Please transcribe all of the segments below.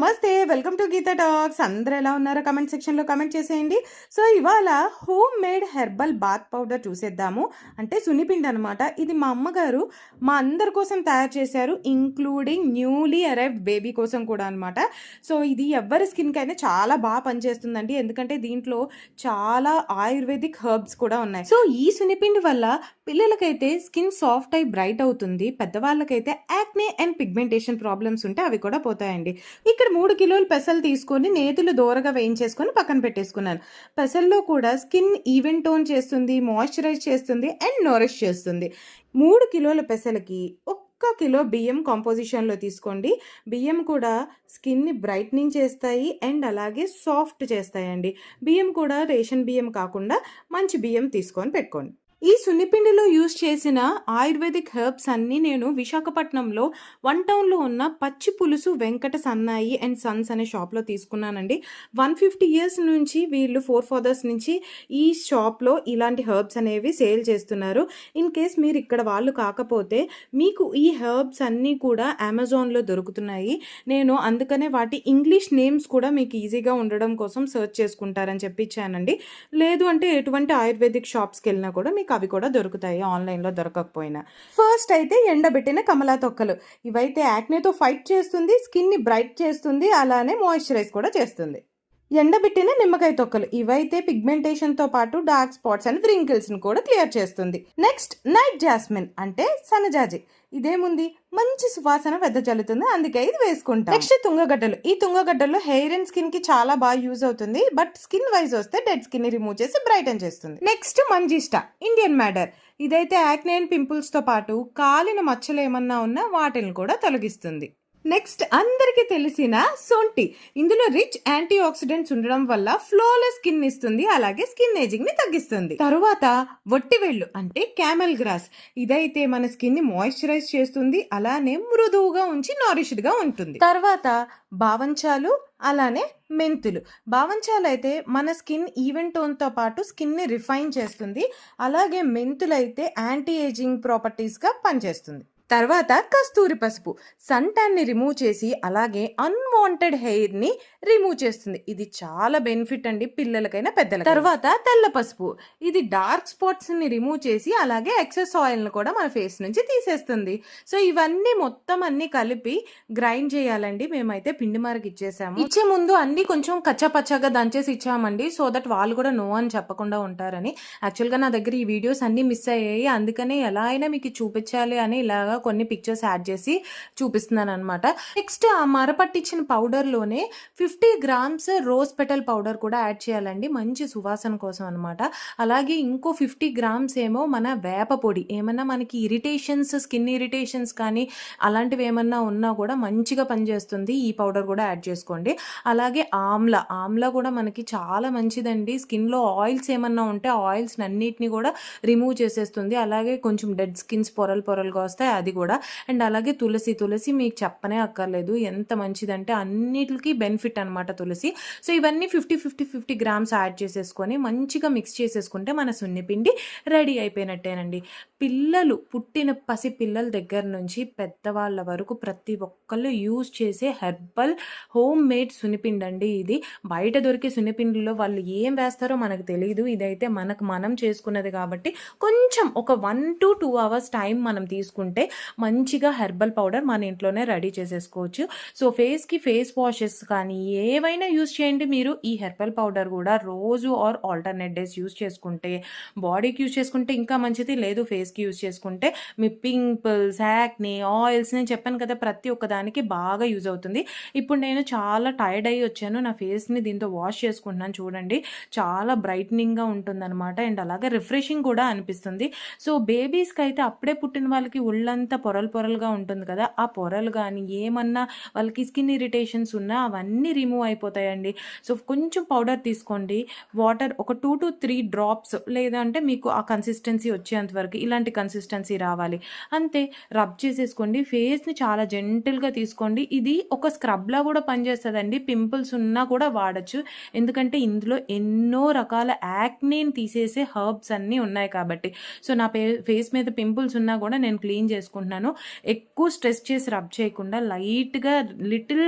నమస్తే welcome to Gita talks. అందరూ ఎలా ఉన్నారో కమెంట్ సెక్షన్లో కమెంట్ చేసేయండి. సో ఇవాళ home made herbal bath powder చూసేద్దాము. అంటే సున్నిపిండి అనమాట ఇది మా అమ్మగారు మా అందరి కోసం తయారు చేశారు ఇంక్లూడింగ్ న్యూలీ అరైవ్డ్ బేబీ కోసం కూడా అనమాట సో ఇది ఎవరి స్కిన్కి అయినా చాలా బాగా పనిచేస్తుందండి. ఎందుకంటే దీంట్లో చాలా ఆయుర్వేదిక్ హర్బ్స్ కూడా ఉన్నాయి. సో ఈ సున్నిపిండి వల్ల పిల్లలకైతే స్కిన్ సాఫ్ట్ అయి బ్రైట్ అవుతుంది. పెద్దవాళ్ళకైతే యాక్నే అండ్ పిగ్మెంటేషన్ ప్రాబ్లమ్స్ ఉంటే అవి కూడా పోతాయండి. ఇక్కడ మూడు కిలోలు పెసలు తీసుకొని నేతులు దూరగా వేయించేసుకొని పక్కన పెట్టేసుకున్నాను. పెసల్లో కూడా స్కిన్ ఈవెన్ టోన్ చేస్తుంది మాయిశ్చరైజ్ చేస్తుంది అండ్ నోరిష్ చేస్తుంది. మూడు కిలోల పెసలకి ఒక్క కిలో బియ్యం కాంపోజిషన్లో తీసుకోండి. బియ్యం కూడా స్కిన్ని బ్రైట్నింగ్ చేస్తాయి అండ్ అలాగే సాఫ్ట్ చేస్తాయండి. బియ్యం కూడా రేషన్ బియ్యం కాకుండా మంచి బియ్యం తీసుకొని పెట్టుకోండి. ఈ సున్నిపిండిలో యూజ్ చేసిన ఆయుర్వేదిక్ హెర్బ్స్ అన్నీ నేను విశాఖపట్నంలో వన్ టౌన్లో ఉన్న పచ్చి పులుసు వెంకట సన్నాయి అండ్ సన్స్ అనే షాప్లో తీసుకున్నానండి. వన్ ఫిఫ్టీ ఇయర్స్ నుంచి వీళ్ళు ఫోర్ ఫాదర్స్ నుంచి ఈ షాప్లో ఇలాంటి హెర్బ్స్ అనేవి సేల్ చేస్తున్నారు. ఇన్ కేస్ మీరు ఇక్కడ వాళ్ళు కాకపోతే మీకు ఈ హెర్బ్స్ అన్నీ కూడా అమెజాన్లో దొరుకుతున్నాయి. నేను అందుకనే వాటి ఇంగ్లీష్ నేమ్స్ కూడా మీకు ఈజీగా ఉండడం కోసం సెర్చ్ చేసుకుంటారని చెప్పిచ్చానండి లేదు అంటే ఎటువంటి ఆయుర్వేదిక్ షాప్స్కి వెళ్ళినా కూడా మీకు అవి కూడా దొరుకుతాయి ఆన్లైన్లో దొరకకపోయినా. ఫస్ట్ అయితే ఎండబెట్టిన కమలా తొక్కలు. ఇవైతే యాక్నేతో ఫైట్ చేస్తుంది స్కిన్ని బ్రైట్ చేస్తుంది అలానే మాయిశ్చరైజ్ కూడా చేస్తుంది. ఎండబెట్టిన నిమ్మకాయ తొక్కలు. ఇవైతే పిగ్మెంటేషన్తో పాటు డార్క్ స్పాట్స్ అండ్ వ్రింకిల్స్ని కూడా క్లియర్ చేస్తుంది. నెక్స్ట్ నైట్ జాస్మిన్ అంటే సనజాజి ఇదేముంది? మంచి సువాసన వెదజల్లుతుంది. అందుకే ఇది వేసుకుంటాం. నెక్స్ట్ తుంగగడ్డలు. ఈ తుంగగడ్డలు హెయిర్ అండ్ స్కిన్కి చాలా బాగా యూజ్ అవుతుంది. బట్ స్కిన్ వైజ్ వస్తే డెడ్ స్కిన్ని రిమూవ్ చేసి బ్రైటన్ చేస్తుంది. నెక్స్ట్ మంజిస్టా ఇండియన్ మ్యాడర్ ఇదైతే యాక్నే అండ్ పింపుల్స్తో పాటు కాలిన మచ్చలు ఏమన్నా ఉన్నా వాటిని కూడా తొలగిస్తుంది. నెక్స్ట్ అందరికీ తెలిసిన సొంటి. ఇందులో రిచ్ యాంటీ ఆక్సిడెంట్స్ ఉండడం వల్ల ఫ్లోలెస్ స్కిన్ ఇస్తుంది అలాగే స్కిన్ ఏజింగ్ని తగ్గిస్తుంది. తరువాత వట్టివేళ్ళు అంటే క్యామెల్ గ్రాస్ ఇదైతే మన స్కిన్ని మాయిశ్చరైజ్ చేస్తుంది అలానే మృదువుగా ఉంచి నారిష్డ్గా ఉంటుంది. తర్వాత భావంచాలు అలానే మెంతులు. భావంచాలు అయితే మన స్కిన్ ఈవెన్ టోన్తో పాటు స్కిన్ని రిఫైన్ చేస్తుంది అలాగే మెంతులు అయితే యాంటీ ఏజింగ్ ప్రాపర్టీస్గా పనిచేస్తుంది. తర్వాత కస్తూరి పసుపు. సన్టాన్ని రిమూవ్ చేసి అలాగే అన్వాంటెడ్ హెయిర్ని రిమూవ్ చేస్తుంది. ఇది చాలా బెనిఫిట్ అండి పిల్లలకైనా పెద్దల తర్వాత తెల్ల పసుపు. ఇది డార్క్ స్పాట్స్ని రిమూవ్ చేసి అలాగే ఎక్సెస్ ఆయిల్ని కూడా మన ఫేస్ నుంచి తీసేస్తుంది. సో ఇవన్నీ మొత్తం అన్ని కలిపి గ్రైండ్ చేయాలండి. మేమైతే పిండి మరకు ఇచ్చేసాము. ఇచ్చే ముందు అన్ని కొంచెం కచ్చపచ్చగా దంచేసి ఇచ్చామండి. సో దట్ వాళ్ళు కూడా నో అని చెప్పకుండా ఉంటారని. యాక్చువల్గా నా దగ్గర ఈ వీడియోస్ అన్ని మిస్ అయ్యాయి. అందుకనే ఎలా అయినా మీకు చూపించాలి అని ఇలాగా కొన్ని పిక్చర్స్ యాడ్ చేసి చూపిస్తున్నాను అనమాట నెక్స్ట్ ఆ మరపట్టించిన పౌడర్లోనే fifty grams rose petal powder కూడా యాడ్ చేయాలండి. మంచి సువాసన కోసం అనమాట అలాగే ఇంకో ఫిఫ్టీ గ్రామ్స్ ఏమో మన వేప పొడి. ఏమన్నా మనకి ఇరిటేషన్స్ స్కిన్ ఇరిటేషన్స్ కానీ అలాంటివి ఏమన్నా ఉన్నా కూడా మంచిగా పనిచేస్తుంది. ఈ పౌడర్ కూడా యాడ్ చేసుకోండి. అలాగే ఆమ్ల. ఆమ్ల కూడా మనకి చాలా మంచిదండి. స్కిన్లో ఆయిల్స్ ఏమన్నా ఉంటే ఆయిల్స్ అన్నిటిని కూడా రిమూవ్ చేసేస్తుంది. అలాగే కొంచెం డెడ్ స్కిన్స్ పొరలు పొరలుగా వస్తాయి అది కూడా. అండ్ అలాగే తులసి తులసి మీకు చెప్పనే అక్కర్లేదు. ఎంత మంచిదంటే అన్నిటికీ బెనిఫిట్ అనమాట తులసి. సో ఇవన్నీ fifty fifty fifty grams add చేసేసుకొని మంచిగా మిక్స్ చేసేసుకుంటే మన సున్నిపిండి రెడీ అయిపోయినట్టేనండి. పిల్లలు పుట్టిన పసి పిల్లల దగ్గర నుంచి పెద్దవాళ్ళ వరకు ప్రతి ఒక్కళ్ళు యూజ్ చేసే హెర్బల్ హోమ్ మేడ్ సున్నిపిండి అండి ఇది. బయట దొరికే సున్నిపిండిలో వాళ్ళు ఏం వేస్తారో మనకు తెలియదు ఇదైతే మనకు మనం చేసుకున్నది కాబట్టి కొంచెం ఒక one to two hours time మనం తీసుకుంటే మంచిగా హెర్బల్ పౌడర్ మన ఇంట్లోనే రెడీ చేసేసుకోవచ్చు. సో ఫేస్కి ఫేస్ వాషెస్ కానీ ఏవైనా యూస్ చేయండి మీరు. ఈ హెర్బల్ పౌడర్ కూడా రోజు ఆర్ ఆల్టర్నేట్ డేస్ యూజ్ చేసుకుంటే బాడీకి యూజ్ చేసుకుంటే ఇంకా మంచిది లేదు ఫేస్కి యూస్ చేసుకుంటే మీ పింపుల్స్ యాక్ని ఆయిల్స్ నేను చెప్పాను కదా ప్రతి ఒక్కదానికి బాగా యూజ్ అవుతుంది. ఇప్పుడు నేను చాలా టైర్డ్ అయ్యి వచ్చాను. నా ఫేస్ని దీంతో వాష్ చేసుకుంటున్నాను చూడండి. చాలా బ్రైట్నింగ్గా ఉంటుందన్నమాట. అండ్ అలాగే రిఫ్రెషింగ్ కూడా అనిపిస్తుంది. సో బేబీస్కి అయితే అప్పుడే పుట్టిన వాళ్ళకి ఒళ్ళంతా పొరలు పొరలుగా ఉంటుంది కదా ఆ పొరలు కానీ ఏమన్నా వాళ్ళకి స్కిన్ ఇరిటేషన్స్ ఉన్నా అవన్నీ రిమూవ్ అయిపోతాయండి. సో కొంచెం పౌడర్ తీసుకోండి. వాటర్ ఒక టూ టు త్రీ డ్రాప్స్ లేదంటే మీకు ఆ కన్సిస్టెన్సీ వచ్చేంత వరకు ఇలాంటి కన్సిస్టెన్సీ రావాలి. అంతే రబ్ చేసేసుకోండి. ఫేస్ని చాలా జెంటిల్గా తీసుకోండి. ఇది ఒక స్క్రబ్లా కూడా పనిచేస్తుందండి. పింపుల్స్ ఉన్నా కూడా వాడచ్చు. ఎందుకంటే ఇందులో ఎన్నో రకాల యాక్నేని తీసేసే హర్బ్స్ అన్నీ ఉన్నాయి కాబట్టి. సో నా ఫేస్ మీద పింపుల్స్ ఉన్నా కూడా నేను క్లీన్ చేసుకుంటాను. అనుకుంటున్నాను ఎక్కువ స్ట్రెస్ చేసి రబ్ చేయకుండా లైట్గా లిటిల్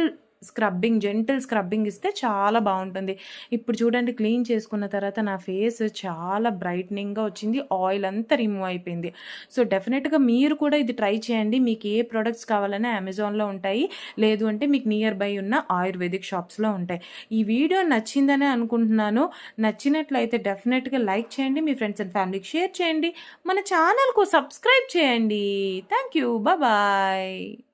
స్క్రబ్బింగ్ జెంటిల్ స్క్రబ్బింగ్ ఇస్తే చాలా బాగుంటుంది. ఇప్పుడు చూడండి క్లీన్ చేసుకున్న తర్వాత నా ఫేస్ చాలా బ్రైట్నింగ్గా వచ్చింది. ఆయిల్ అంతా రిమూవ్ అయిపోయింది. సో డెఫినెట్గా మీరు కూడా ఇది ట్రై చేయండి. మీకు ఏ ప్రొడక్ట్స్ కావాలన్నా అమెజాన్లో ఉంటాయి. లేదు అంటే మీకు నియర్ బై ఉన్న ఆయుర్వేదిక్ షాప్స్లో ఉంటాయి. ఈ వీడియో నచ్చిందనే అనుకుంటున్నాను. నచ్చినట్లయితే డెఫినెట్గా లైక్ చేయండి. మీ ఫ్రెండ్స్ అండ్ ఫ్యామిలీకి షేర్ చేయండి. మన ఛానల్కు సబ్స్క్రైబ్ చేయండి. Thank you bye.